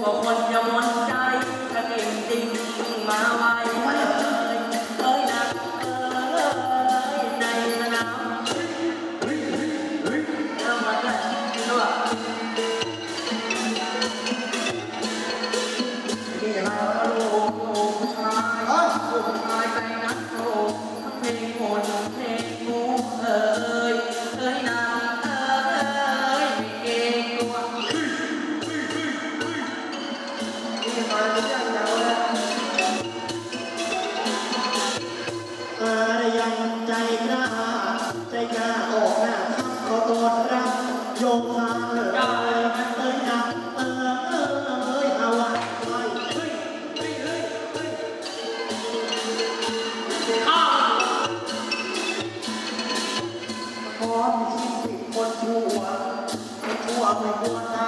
บก็คนจะมนใจถ้าเก่งจริงมาไว้ พร้อมชีวิตคนชั่วชั่วไม่ควร